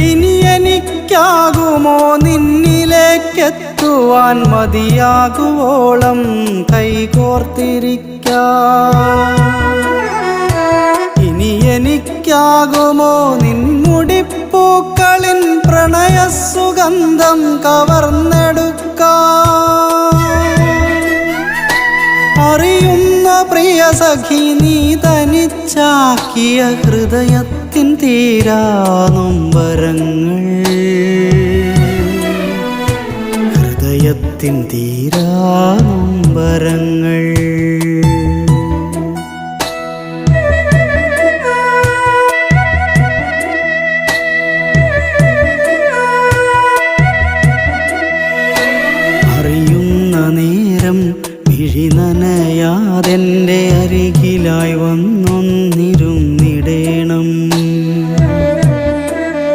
ഇനി എനിക്കാകുമോ? നിന്നിലേക്കെത്തുവാൻ മതിയാകുവോളം കൈകോർത്തിരിക്കാം. ഇനി എനിക്കാകുമോ? നിൻമുടിപ്പൂക്കളിൻ പ്രണയസുഗന്ധം കവർന്നെടുക്കാം. അറിയുന്ന പ്രിയ സഖി നീ തനിച്ചാക്കിയ ഹൃദയത്തിൻ തീരാ നൊമ്പരങ്ങൾ. ഹൃദയത്തിൻ തീരാ അറിയുന്ന നേരം മിഴി നനയാതെന്റെ അരികിലായി വന്നു.